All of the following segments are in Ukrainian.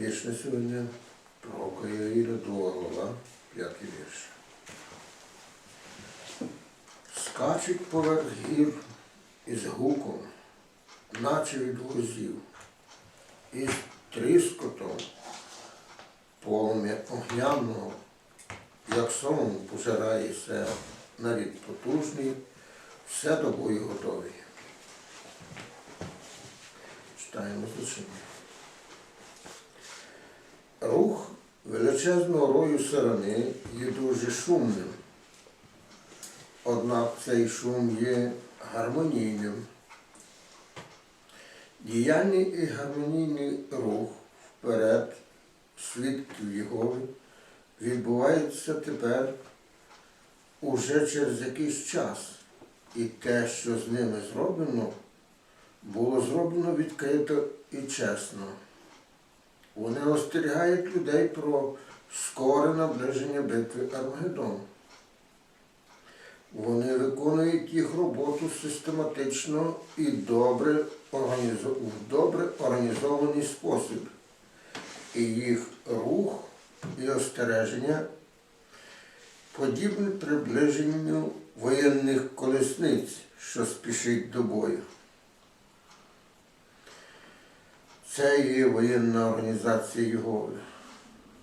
Вічне сьогодні пророка Яїля, друга глава, п'ятий вірш. Скачуть поверх гір із гуком, наче від возів, із тріскотом полум'я огняного, як сомом пожирається навіть потужний, все до бою готовий. Читаємо значення. Рух величезного рою сирени є дуже шумним. Однак цей шум є гармонійним. Діяльний і гармонійний рух вперед свідків Єгови відбувається тепер уже через якийсь час. І те, що з ними зроблено, було зроблено відкрито і чесно. Вони остерігають людей про скоре наближення битви Армагеддону. Вони виконують їх роботу систематично і добре організо... в добре організований спосіб. І їх рух і остереження подібне приближенню воєнних колесниць, що спішить до бою. Це є воєнна організація Єгови,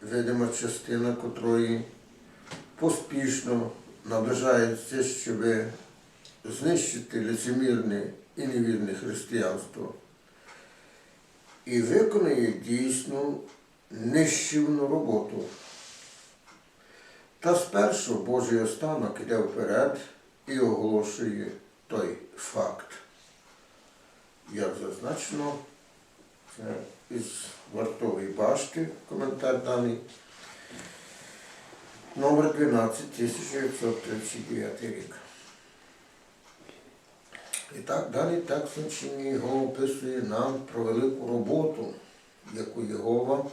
видима частина котрої поспішно наближається, щоб знищити лицемірне і невірне християнство і виконує дійсну нищівну роботу. Та спершу Божий останок іде вперед і оголошує той факт. Як зазначено, це із вартової башти, коментар даний, номер 12, 1939 рік. І так далі так значення його описує нам про велику роботу, яку Єгова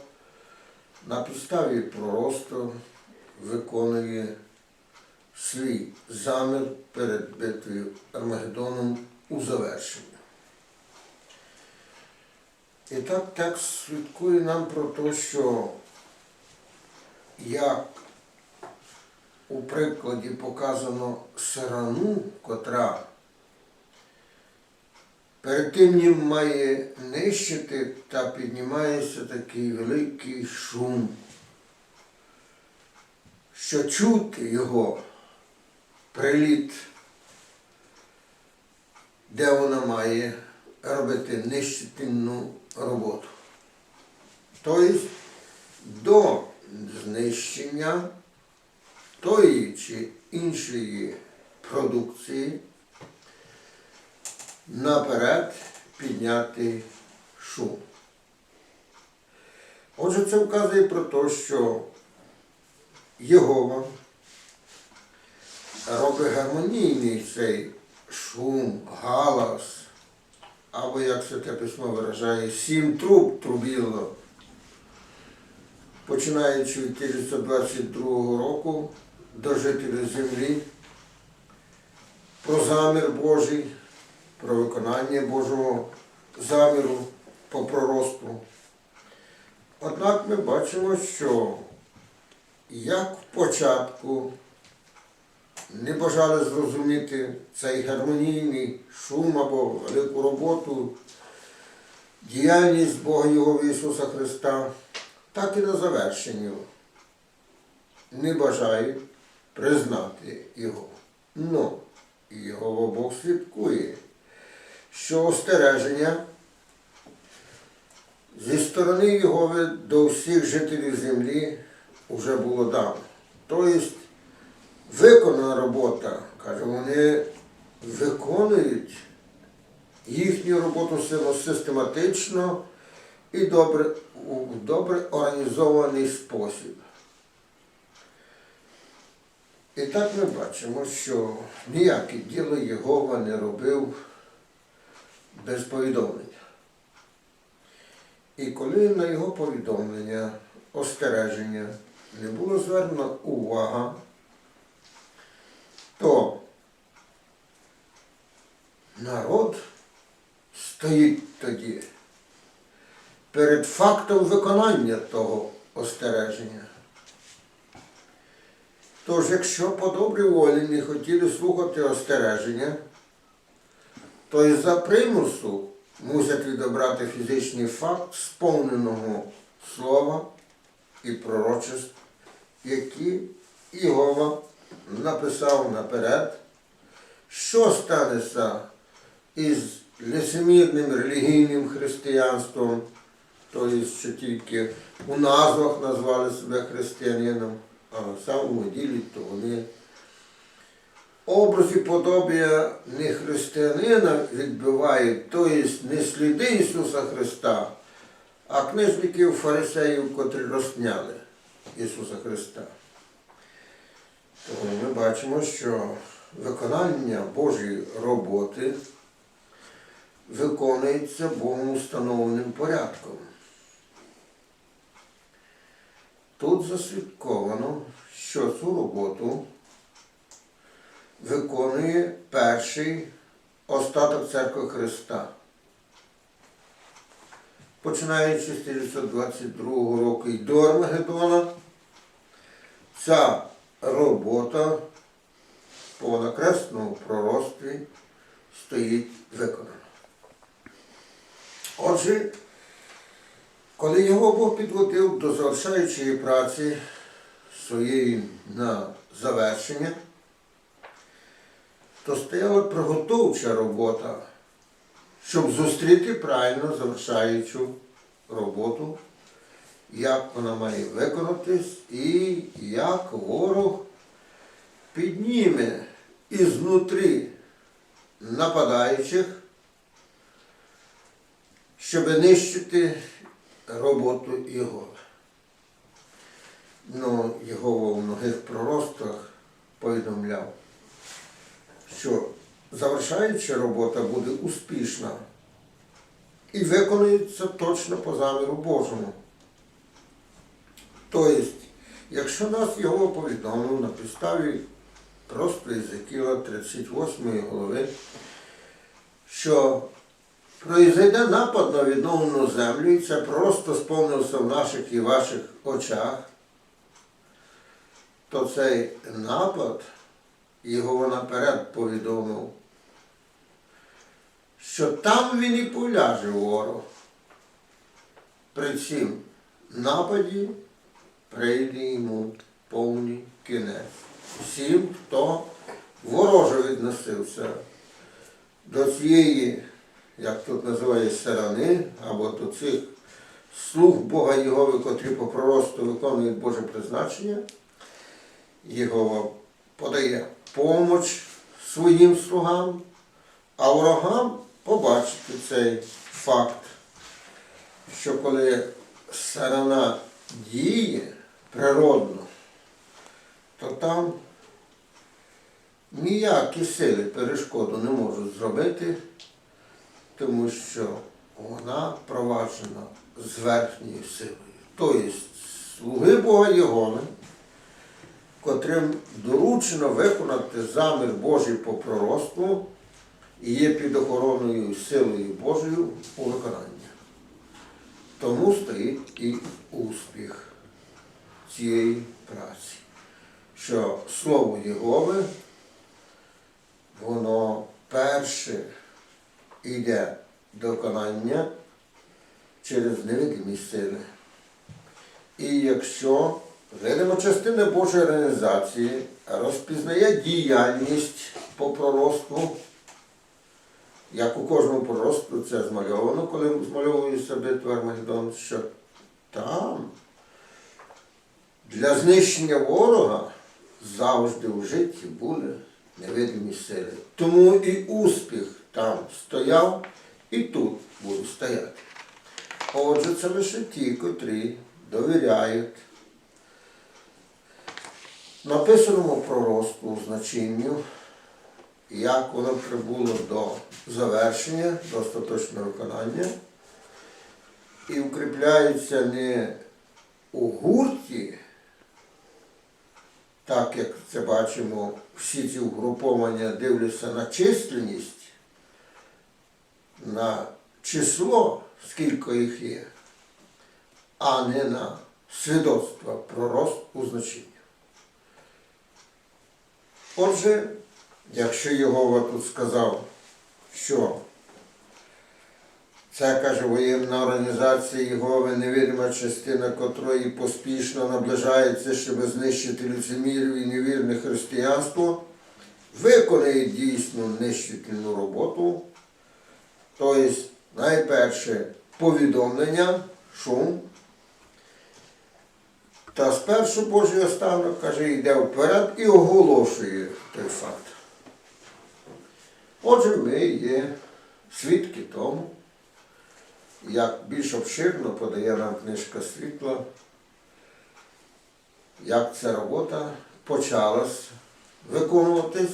на підставі проросту виконує свій замір перед битвою Армагеддоном у завершенні. І так текст свідкує нам про те, що як у прикладі показано сарану, котра перед тим ним має нищити та піднімається такий великий шум, що чути його приліт, де вона має робити нищительну роботу. Тобто до знищення тої чи іншої продукції наперед підняти шум. Отже, це вказує про те, що Єгова робить гармонійний цей шум, галас, або, як Святе Письмо виражає, сім труб трубіло, починаючи від 1922 року до жителів землі, про замір Божий, про виконання Божого заміру по проросту. Однак ми бачимо, що як в початку не бажали зрозуміти цей гармонійний шум або велику роботу, діяльність Бога Його Ісуса Христа, так і на завершенню не бажають признати Його. Ну, Його Бог слідкує, що остереження зі сторони Єгови до всіх жителів землі вже було дано. Тобто виконана робота, каже, вони виконують їхню роботу систематично і добре, у добре організований спосіб. І так ми бачимо, що ніяке діло Єгова не робив без повідомлення. І коли на його повідомлення, остереження не було звернена увага, то народ стоїть тоді перед фактом виконання того остереження. Тож, якщо по добрій волі не хотіли слухати остереження, то із-за примусу мусять відобрати фізичний факт сповненого слова і пророчеств, які Ігова написав наперед, що станеться із лицемірним релігійним християнством, тобто, що тільки у назвах назвали себе християнином, а на самому ділі то вони образ і подобія не християнина відбивають, тобто не сліди Ісуса Христа, а книжників фарисеїв, котрі розсняли Ісуса Христа. Ми бачимо, що виконання Божої роботи виконується Богом установленим порядком. Тут засвідковано, що цю роботу виконує перший остаток церкви Христа. Починаючи з 1922 року і до Армагеддона, ця робота по накресному пророцтві стоїть виконана. Отже, коли його Бог підводив до завершаючої праці своєї на завершення, то стояла приготовча робота, щоб зустріти правильно завершаючу роботу, як вона має виконатись і як ворог підніме ізнутрі нападаючих, щоб нищити роботу його. Ну, його в многих пророцтвах повідомляв, що завершаюча робота буде успішна і виконується точно по заміру Божому. Тобто, якщо нас його повідомив на підставі просто Єзекіла 38 голови, що произойде напад на відновлену землю, і це просто сповнилося в наших і ваших очах, то цей напад його наперед повідомив, що там він і поляже ворог. При цім нападі прийде йому повний кінець. Всім, хто вороже відносився до цієї, як тут називає, сторони, або до цих слуг Бога Єгови, котрі по проросту виконують Боже призначення, Єгова подає помоч своїм слугам, а ворогам побачити цей факт, що коли сторона діє природно, то там ніякі сили перешкоду не можуть зробити, тому що вона проваджена з верхньою силою. Тобто слуги Бога Єгони, котрим доручено виконати замір Божий по пророцтву і є під охороною силою Божою у виконанні. Тому стоїть і успіх цієї праці, що слово Єгови, воно перше йде до виконання через невидимі сили. І якщо видима частина Божої організації розпізнає діяльність по пророцтву, як у кожному пророцтву це змальовано, коли змальовується битва Армагеддон, що там для знищення ворога завжди в житті були невидимі сили. Тому і успіх там стояв, і тут буде стояти. Отже, це лише ті, котрі довіряють написаному пророцтву значенню, як воно прибуло до завершення, до остаточного виконання, і укріпляються не у гурті, так як це бачимо, всі ці угруповання дивляться на численність, на число, скільки їх є, а не на свідоцтва про рост у значенні. Отже, якщо Єгова тут сказав, що це каже воєнна організація Єгови, невідома частина котрої поспішно наближається, щоб знищити лицемірів і невірне християнство, виконає дійсно нищительну роботу. Тобто, найперше повідомлення, шум. Та спершу Божий останок, каже, йде вперед і оголошує той факт. Отже, ми є свідки тому, як більш обширно подає нам книжка світла, як ця робота почалась виконуватись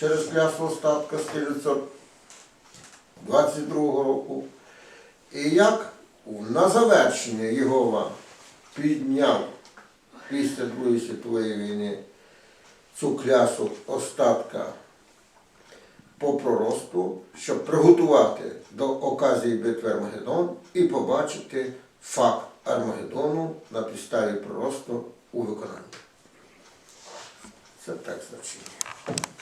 через клясу остатка з 1922 року, і як на завершення Єгова підняв після Другої світової війни цю клясу остатка по проросту, щоб приготувати до оказії битви Армагеддон і побачити факт Армагеддону на підставі проросту у виконанні. Це так значення.